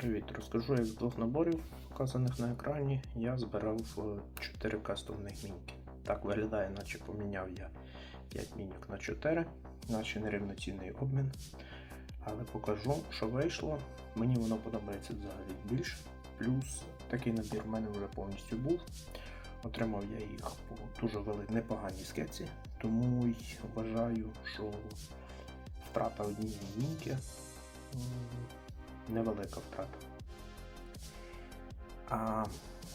Привіт, розкажу, як з двох наборів, вказаних на екрані, я збирав 4 кастомних міньки. Так виглядає, наче поміняв я 5 міньок на 4, наче нерівноцінний обмін. Але покажу, що вийшло. Мені воно подобається взагалі більше. Плюс такий набір в мене вже повністю був. Отримав я їх по дуже вели- непоганій скеці, тому й вважаю, що втрата однієї міньки невелика втрата. А,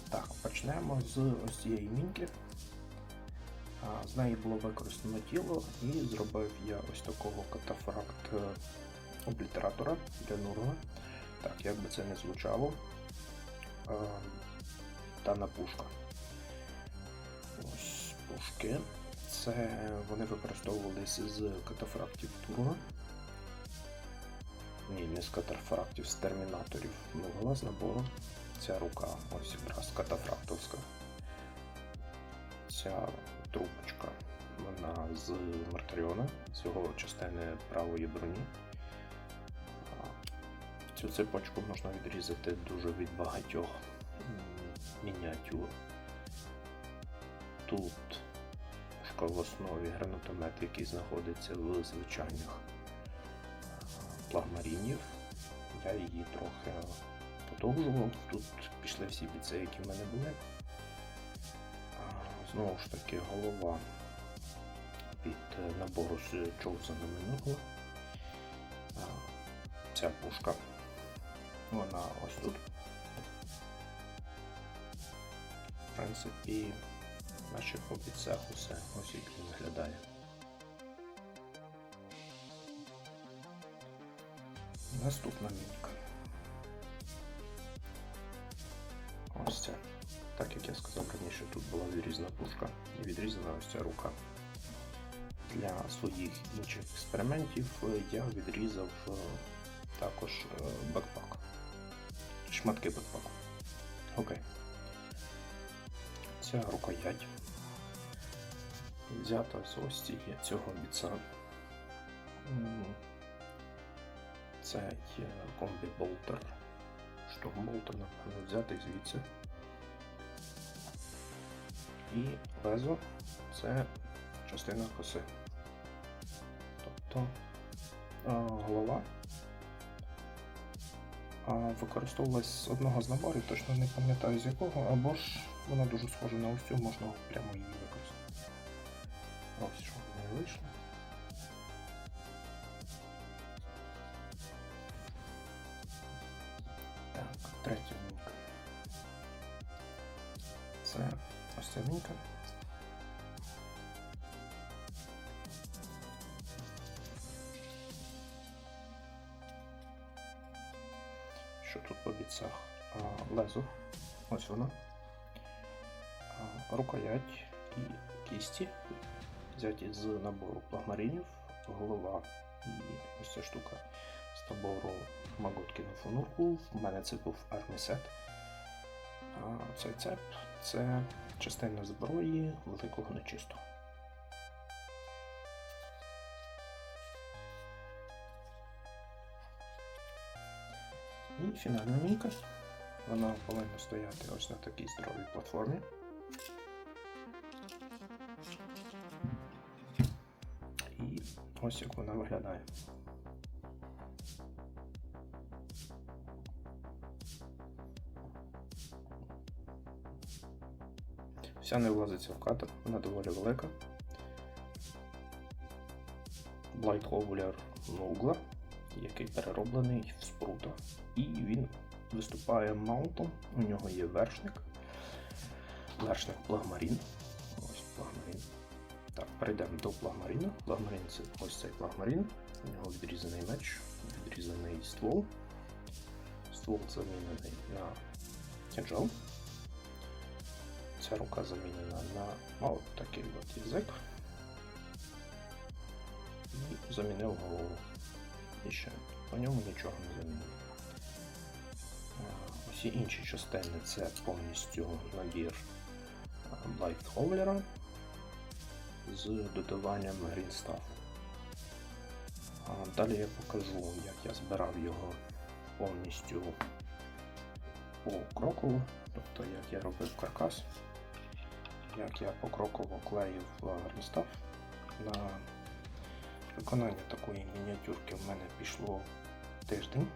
так, почнемо з ось цієї мінки. А, з неї було використано тіло і зробив я ось такого катафракт е, облітератора для Нурга. Так, як би це не звучало. А, дана пушка. Ось пушки. Це вони використовувалися з катафрактів Турга. Ні, з катафрактів, з термінаторів. Ну, з набору. Ця рука, ось якраз катафрактовська. Ця трубочка, вона з Мартаріона, з його частини правої броні. Цю цепочку можна відрізати дуже від багатьох мініатюр. Тут в основі гранатомет, який знаходиться в звичайних плагмарінів. Я її трохи подовжував. Тут пішли всі біці, які в мене були. Знову ж таки, голова від набору з Chosen минулого. Ця пушка. Вона ось тут. В принципі, наче по бійцях усе ось як виглядає. Наступна мінка. Ось ця. Так як я сказав раніше, тут була відрізана пушка і відрізана ось ця рука. Для своїх інших експериментів е, я відрізав е, також е, бекпак. Шматки бекпаку. Окей. Ця рукоять взята з ось цього біца. Це є комбі болтер. Штурмболтер, напевно, взятий звідси. І лезо це частина коси. Тобто а, голова використовувалась з одного з наборів, точно не пам'ятаю з якого, або ж вона дуже схожа на ось можна прямо її використати. Ось що мене вийшло. Третя мінка. Це ось ця мінка. Що тут по бійцях? Лезо. Ось воно. Рукоять і кісті. Взяті з набору плагмаринів, голова і ось ця штука з набору Маготкіна фонурку. В мене це був армісет. Цей цеп це частина зброї великого нечистого. І фінальна мійка. Вона повинна стояти ось на такій здоровій платформі. І ось як вона виглядає. Вся не влазиться в кадр, вона доволі велика. Blight Howler Нугла, який перероблений в спрута. І він виступає маунтом, у нього є вершник. Вершник плагмарін. Ось плагмарін. Так, перейдемо до плагмаріну. Плагмарін це ось цей плагмарін. У нього відрізаний меч, відрізаний ствол. Ствол замінений на кинджал. Ця рука замінена на от такий от язик. І замінив голову. І ще по ньому нічого не замінив. Усі інші частини це повністю набір Blight Howler з додаванням Green Staff. Далі я покажу, як я збирав його повністю покроково, тобто як я робив каркас, як я покроково клеїв гармостав. На виконання такої мініатюрки в мене пішло тиждень.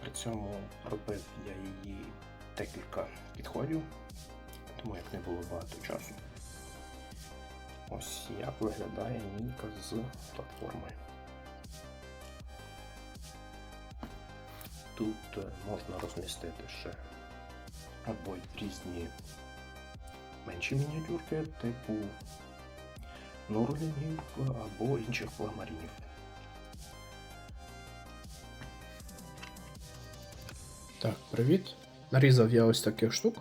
При цьому робив я її декілька підходів, тому як не було багато часу. Ось як виглядає мінька з платформою. Тут е, можна розмістити ще або різні менші мініатюрки, типу нурлінгів або інших флагмарінів. Так, привіт. Нарізав я ось таких штук.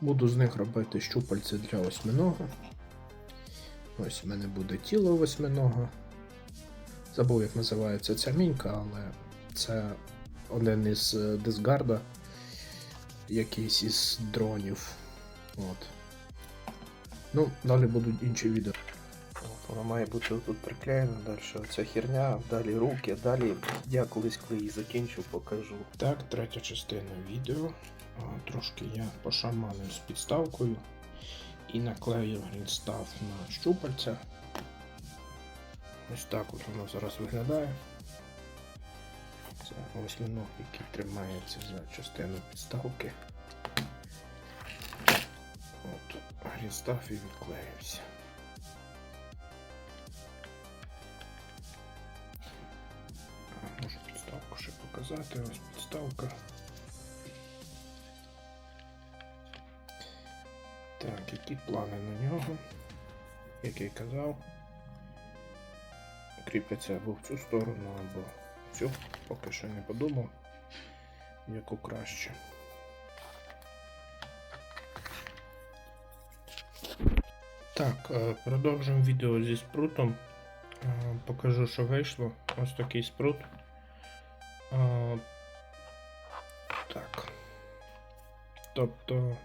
Буду з них робити щупальці для восьминога. Ось в мене буде тіло восьминога. Забув, як називається ця мінька, але це один із е, дисгарда, якийсь із дронів. От. Ну, далі будуть інші відео. От, вона має бути тут приклеєна, далі оця херня, далі руки, далі я колись, коли її закінчу, покажу. Так, третя частина відео. Трошки я пошаманив з підставкою і наклеїв грінстав на щупальця. Ось так от воно зараз виглядає. Це восьминог, який тримається за частину підставки. От, грінстав і відклеївся. Можу підставку ще показати. Ось підставка. Так, які плани на нього? Як я казав, кріпляться або в цю сторону, або в цю. Поки що не подумав, яку краще. Так, е, продовжуємо відео зі спрутом. Е, Покажу, що вийшло. Ось такий спрут. Е, Так. Тобто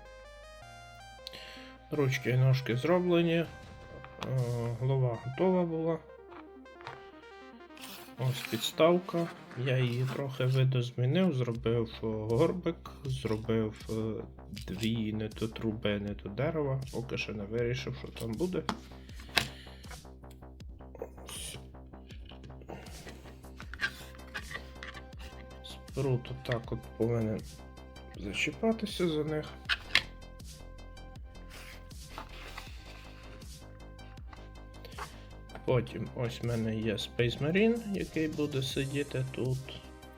ручки і ножки зроблені. Голова готова була. Ось підставка. Я її трохи видозмінив, зробив е, горбик, зробив е, дві не то труби, не то дерева. Поки що не вирішив, що там буде. Спрут отак от повинен зачіпатися за них. Потім ось в мене є Space Marine, який буде сидіти тут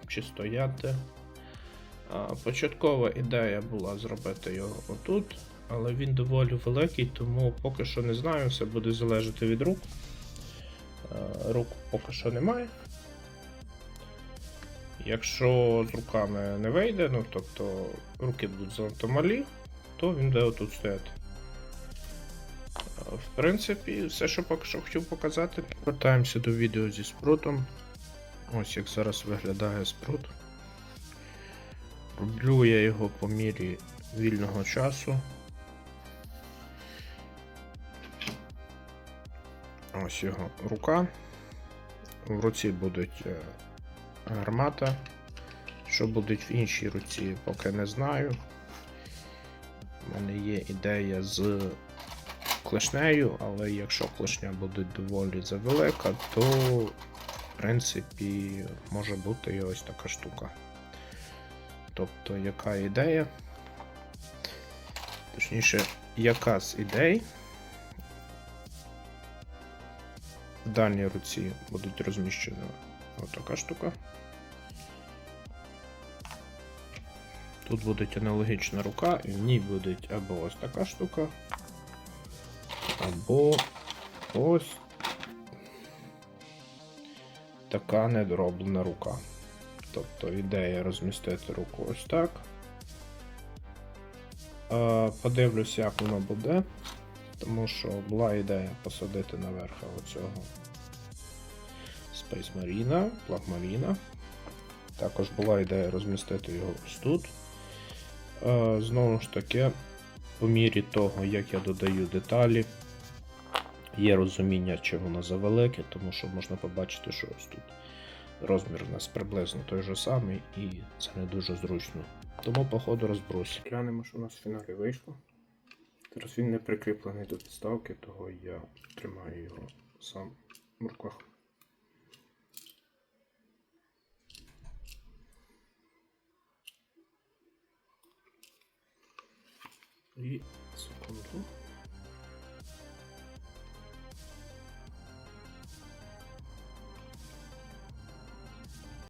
чи стояти. Початкова ідея була зробити його отут, але він доволі великий, тому поки що не знаю, все буде залежати від рук. Рук поки що немає. Якщо з руками не вийде, ну тобто руки будуть занадто малі, то він буде отут стояти. В принципі, все, що поки що хотів показати. Повертаємося до відео зі спрутом. Ось як зараз виглядає спрут. Роблю я його по мірі вільного часу. Ось його рука. В руці будуть е, гармата. Що будуть в іншій руці, поки не знаю. У мене є ідея з клешнею, але якщо клешня буде доволі завелика, то в принципі може бути і ось така штука. Тобто, яка ідея? Точніше, яка з ідей в дальній руці будуть розміщена отака штука. Тут буде аналогічна рука, і в ній буде або ось така штука, або ось така недороблена рука. Тобто ідея розмістити руку ось так. Подивлюся, як воно буде, тому що була ідея посадити наверх оцього Space Marine, Плагмаріна. Також була ідея розмістити його ось тут. Знову ж таки, по мірі того, як я додаю деталі, є розуміння, чи воно завелике, тому що можна побачити, що ось тут розмір у нас приблизно той же самий, і це не дуже зручно. Тому, походу, розброс. Глянемо, що у нас в фіналі вийшло. Зараз він не прикріплений до підставки, того я тримаю його сам в руках. І секунду.